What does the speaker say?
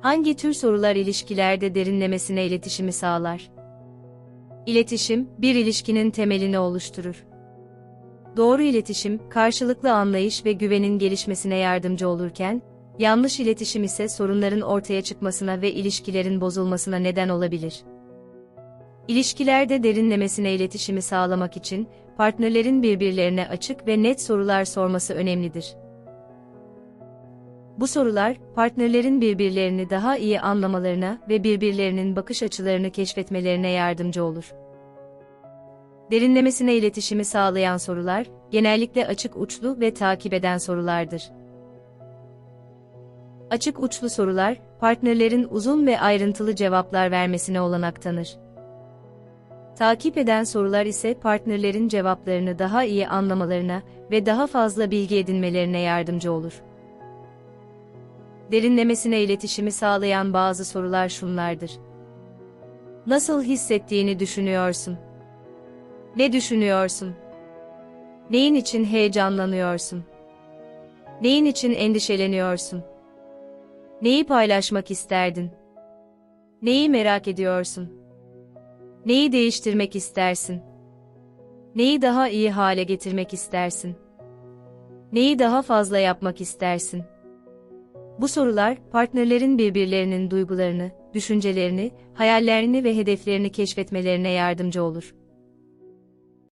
Hangi tür sorular ilişkilerde derinlemesine iletişimi sağlar? İletişim, bir ilişkinin temelini oluşturur. Doğru iletişim, karşılıklı anlayış ve güvenin gelişmesine yardımcı olurken, yanlış iletişim ise sorunların ortaya çıkmasına ve ilişkilerin bozulmasına neden olabilir. İlişkilerde derinlemesine iletişimi sağlamak için, partnerlerin birbirlerine açık ve net sorular sorması önemlidir. Bu sorular, partnerlerin birbirlerini daha iyi anlamalarına ve birbirlerinin bakış açılarını keşfetmelerine yardımcı olur. Derinlemesine iletişimi sağlayan sorular, genellikle açık uçlu ve takip eden sorulardır. Açık uçlu sorular, partnerlerin uzun ve ayrıntılı cevaplar vermesine olanak tanır. Takip eden sorular ise partnerlerin cevaplarını daha iyi anlamalarına ve daha fazla bilgi edinmelerine yardımcı olur. Derinlemesine iletişimi sağlayan bazı sorular şunlardır. Nasıl hissettiğini düşünüyorsun? Ne düşünüyorsun? Neyin için heyecanlanıyorsun? Neyin için endişeleniyorsun? Neyi paylaşmak isterdin? Neyi merak ediyorsun? Neyi değiştirmek istersin? Neyi daha iyi hale getirmek istersin? Neyi daha fazla yapmak istersin? Bu sorular, partnerlerin birbirlerinin duygularını, düşüncelerini, hayallerini ve hedeflerini keşfetmelerine yardımcı olur.